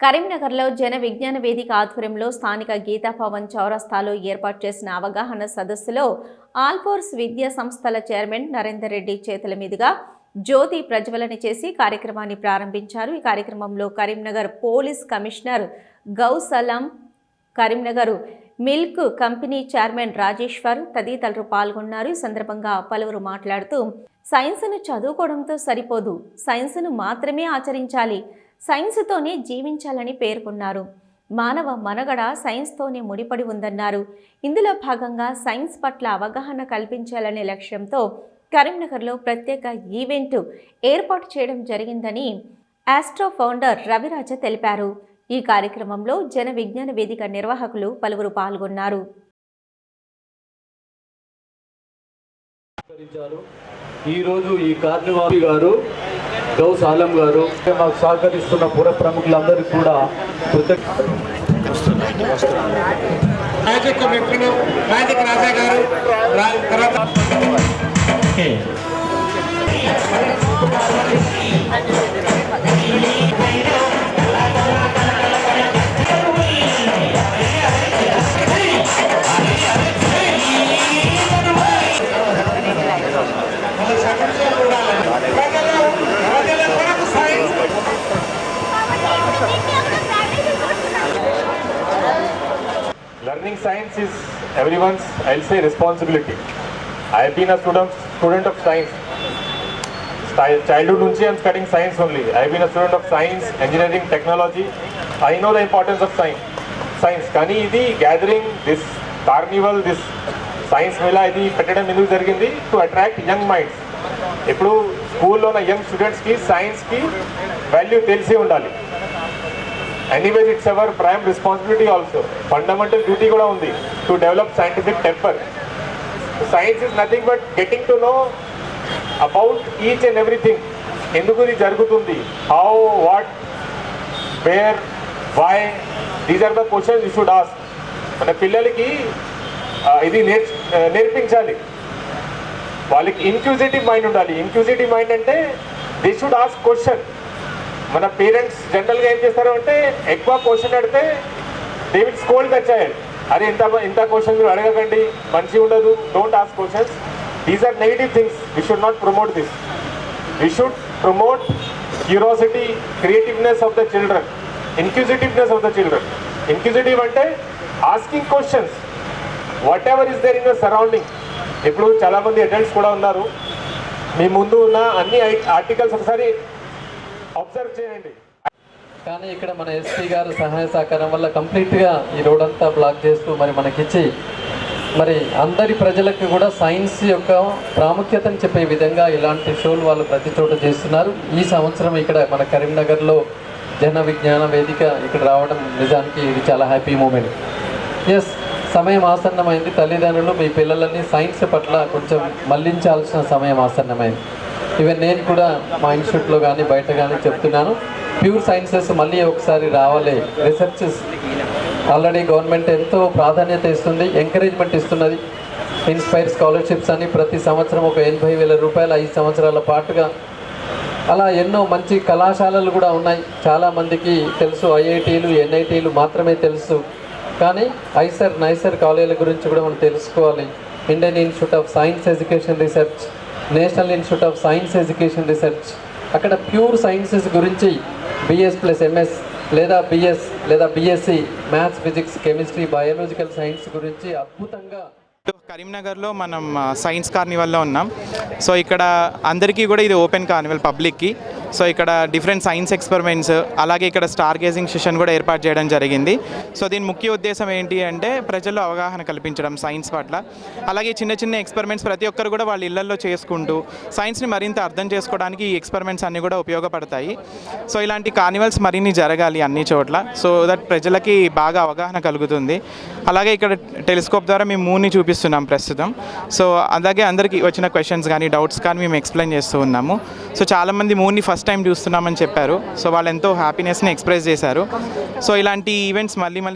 కరీంనగర్లో జన విజ్ఞాన వేదిక ఆధ్వర్యంలో స్థానిక గీతాభవన్ చౌరస్తాలో ఏర్పాటు చేసిన అవగాహన సదస్సులో ఆల్ఫోర్స్ విద్యా సంస్థల చైర్మన్ నరేందర్ రెడ్డి చేతుల మీదుగా జ్యోతి ప్రజ్వలన చేసి కార్యక్రమాన్ని ప్రారంభించారు. ఈ కార్యక్రమంలో Karimnagar police commissioner గౌసలం Karimnagar milk company chairman Rajeshwar తదితరులు పాల్గొన్నారు. ఈ సందర్భంగా పలువురు మాట్లాడుతూ సైన్స్ను చదువుకోవడంతో సరిపోదు. సైన్స్ను మాత్రమే ఆచరించాలి. సైన్స్తోనే జీవించాలని పేర్కొన్నారు. మానవ మనగడ సైన్స్తోనే ముడిపడి ఉందన్నారు. ఇందులో భాగంగా సైన్స్ పట్ల అవగాహన కల్పించాలనే లక్ష్యంతో కరీంనగర్లో ప్రత్యేక ఈవెంట్ ఏర్పాటు చేయడం జరిగిందని ఆస్ట్రో ఫౌండర్ రవిరాజ తెలిపారు. ఈ కార్యక్రమంలో జన విజ్ఞాన వేదిక నిర్వాహకులు పలువురు పాల్గొన్నారు. ఈరోజు ఈ ఈ కార్నివాల్ గారు గౌస్ ఆలం గారు మాకు సహకరిస్తున్న పుర ప్రముఖులందరికీ కూడా కృతజ్ఞ మ్యాజిక్ వ్యక్తులు మ్యాజిక్ రాజా గారు రా- తర్వాత Learning science is everyone's, I'll say, responsibility. I have been a student, student of science. Sti- Childhood nunchi I'm studying science only. I have been a student of science, engineering, technology. I know the importance of science. Science కానీ ఇది gathering this carnival this science mela ఇది పెట్టడం ఎందుకు జరిగింది to attract young minds ఇప్పుడు స్కూల్లో ఉన్న young స్టూడెంట్స్కి సైన్స్కి వాల్యూ తెలిసి ఉండాలి anyways it's our prime responsibility also fundamental duty కూడా ఉంది to develop scientific temper science is nothing but getting to know about each and everything ఎందుకు ఇది జరుగుతుంది? How what where why these are the questions you should ask మన పిల్లలకి ఇది నేర్చు నేర్పించాలి. వాళ్ళకి ఇన్క్యూజిటివ్ మైండ్ ఉండాలి. ఇన్క్యూజిటివ్ మైండ్ అంటే దే షుడ్ ఆస్క్ క్వశ్చన్ మన పేరెంట్స్ జనరల్గా ఏం చేస్తారు అంటే ఎక్కువ క్వశ్చన్ అడితే డేవిడ్ స్కోల్డ్ ద అరే ఇంత ఇంత క్వశ్చన్ మీరు అడగకండి మంచి ఉండదు don't ask questions these are negative things we should not promote this we should promote curiosity creativeness of the children inquisitiveness of the children inquisitive అంటే asking questions whatever is there in the surrounding ఇప్పుడు చాలామంది adults కూడా ఉన్నారు. మీ ముందు ఉన్న అన్ని articles ఒకసారి observe చేయండి. కానీ ఇక్కడ మన ఎస్పీ గారు సహాయ సహకారం వల్ల కంప్లీట్గా ఈ రోడ్ అంతా బ్లాక్ చేస్తూ మరి మనకిచ్చి మరి అందరి ప్రజలకు కూడా సైన్స్ యొక్క ప్రాముఖ్యతను చెప్పే విధంగా ఇలాంటి షోలు వాళ్ళు ప్రతి చోట చేస్తున్నారు. ఈ సంవత్సరం ఇక్కడ మన కరీంనగర్లో జన విజ్ఞాన వేదిక ఇక్కడ రావడం నిజానికి ఇది చాలా హ్యాపీ మూమెంట్. ఎస్ సమయం ఆసన్నమైంది. తల్లిదండ్రులు మీ పిల్లలని సైన్స్ పట్ల కొంచెం మళ్ళించాల్సిన సమయం ఆసన్నమైంది. ఈవెన్ నేను కూడా మా ఇన్స్టిట్యూట్లో కానీ బయట కానీ చెప్తున్నాను. ప్యూర్ సైన్సెస్ మళ్ళీ ఒకసారి రావాలి. రీసెర్చెస్ ఆల్రెడీ గవర్నమెంట్ ఎంతో ప్రాధాన్యత ఇస్తుంది ఎంకరేజ్మెంట్ ఇస్తున్నది. ఇన్స్పైర్ స్కాలర్షిప్స్ అని ప్రతి సంవత్సరం ఒక ఎనభై వేల రూపాయలు ఐదు సంవత్సరాల పాటుగా. అలా ఎన్నో మంచి కళాశాలలు కూడా ఉన్నాయి. చాలామందికి తెలుసు ఐఐటీలు ఎన్ఐటీలు మాత్రమే తెలుసు. కానీ ఐసర్ నైసర్ కాలేజీల గురించి కూడా మనం తెలుసుకోవాలి. Indian institute of science education research national institute of science education research. అక్కడ ప్యూర్ సైన్సెస్ గురించి బిఎస్ ప్లస్ ఎంఎస్ లేదా బిఎస్ లేదా BSc maths physics chemistry biological science గురించి అద్భుతంగా కరీంనగర్లో మనం సైన్స్ కార్నివల్లో ఉన్నాం. సో ఇక్కడ అందరికీ కూడా ఇది ఓపెన్ కార్నివల్ పబ్లిక్కి సో ఇక్కడ డిఫరెంట్ సైన్స్ ఎక్స్పెరిమెంట్స్ అలాగే ఇక్కడ స్టార్ గేజింగ్ సెషన్ కూడా ఏర్పాటు చేయడం జరిగింది. సో దీని ముఖ్య ఉద్దేశం ఏంటి అంటే ప్రజల్లో అవగాహన కల్పించడం సైన్స్ పట్ల. అలాగే చిన్న చిన్న ఎక్స్పెరిమెంట్స్ ప్రతి ఒక్కరు కూడా వాళ్ళ ఇళ్ళలో చేసుకుంటూ సైన్స్ని మరింత అర్థం చేసుకోవడానికి ఈ ఎక్స్పెరిమెంట్స్ అన్నీ కూడా ఉపయోగపడతాయి. సో ఇలాంటి కార్నివల్స్ మరిన్ని జరగాలి అన్ని చోట్ల. సో దట్ ప్రజలకి బాగా అవగాహన కలుగుతుంది. అలాగే ఇక్కడ టెలిస్కోప్ ద్వారా మేము మూన్ని చూపిస్తున్నాం ప్రస్తుతం. సో అలాగే అందరికీ వచ్చిన క్వశ్చన్స్ కానీ డౌట్స్ కానీ మేము ఎక్స్ప్లెయిన్ చేస్తూ ఉన్నాము. సో చాలామంది మూన్ని ఫస్ట్ టైం చూస్తున్నామని చెప్పారు. సో వాళ్ళు ఎంతో హ్యాపీనెస్ని ఎక్స్ప్రెస్ చేశారు. సో ఇలాంటి ఈవెంట్స్ మళ్ళీ మళ్ళీ